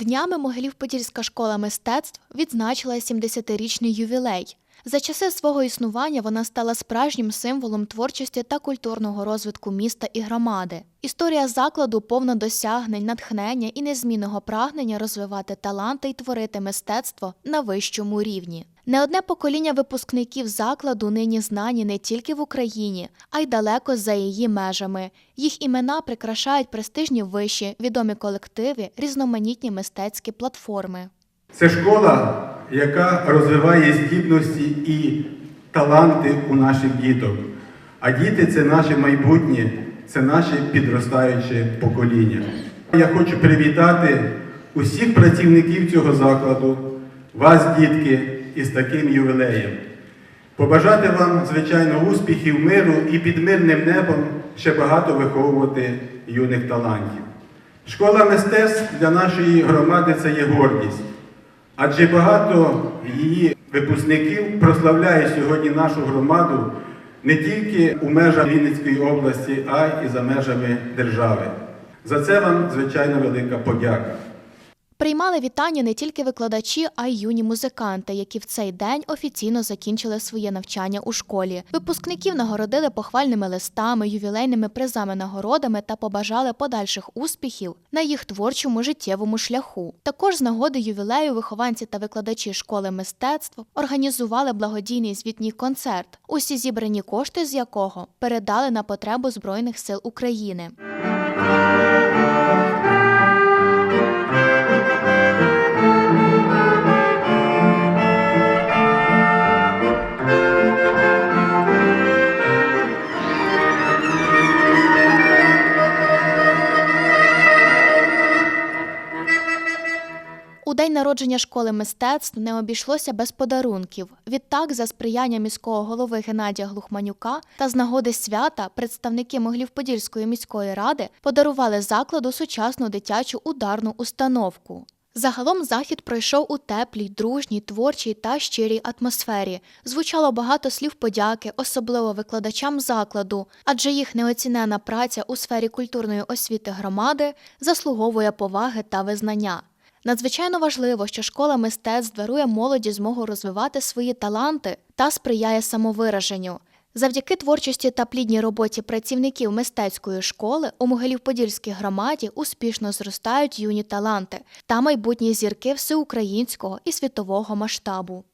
Днями Могилів-Подільська школа мистецтв відзначила 70-річний ювілей. За часи свого існування вона стала справжнім символом творчості та культурного розвитку міста і громади. Історія закладу повна досягнень, натхнення і незмінного прагнення розвивати таланти і творити мистецтво на вищому рівні. Не одне покоління випускників закладу нині знані не тільки в Україні, а й далеко за її межами. Їх імена прикрашають престижні виші, відомі колективи, різноманітні мистецькі платформи. Це школа, яка розвиває здібності і таланти у наших діток. А діти це наше майбутнє, це наше підростаюче покоління. Я хочу привітати усіх працівників цього закладу, вас, дітки, із таким ювілеєм. Побажати вам, звичайно, успіхів, миру і під мирним небом ще багато виховувати юних талантів. Школа мистецтв для нашої громади це є гордість. Адже багато її випускників прославляє сьогодні нашу громаду не тільки у межах Вінницької області, а й за межами держави. За це вам, звичайно, велика подяка. Приймали вітання не тільки викладачі, а й юні музиканти, які в цей день офіційно закінчили своє навчання у школі. Випускників нагородили похвальними листами, ювілейними призами, нагородами та побажали подальших успіхів на їх творчому життєвому шляху. Також з нагоди ювілею вихованці та викладачі школи мистецтв організували благодійний звітній концерт, усі зібрані кошти з якого передали на потребу Збройних сил України. День народження школи мистецтв не обійшлося без подарунків. Відтак, за сприяння міського голови Геннадія Глухманюка та з нагоди свята представники Моглів-Подільської міської ради подарували закладу сучасну дитячу ударну установку. Загалом захід пройшов у теплій, дружній, творчій та щирій атмосфері. Звучало багато слів подяки, особливо викладачам закладу, адже їх неоцінена праця у сфері культурної освіти громади заслуговує поваги та визнання. Надзвичайно важливо, що школа мистецтв дарує молоді змогу розвивати свої таланти та сприяє самовираженню. Завдяки творчості та плідній роботі працівників мистецької школи у Могилів-Подільській громаді успішно зростають юні таланти та майбутні зірки всеукраїнського і світового масштабу.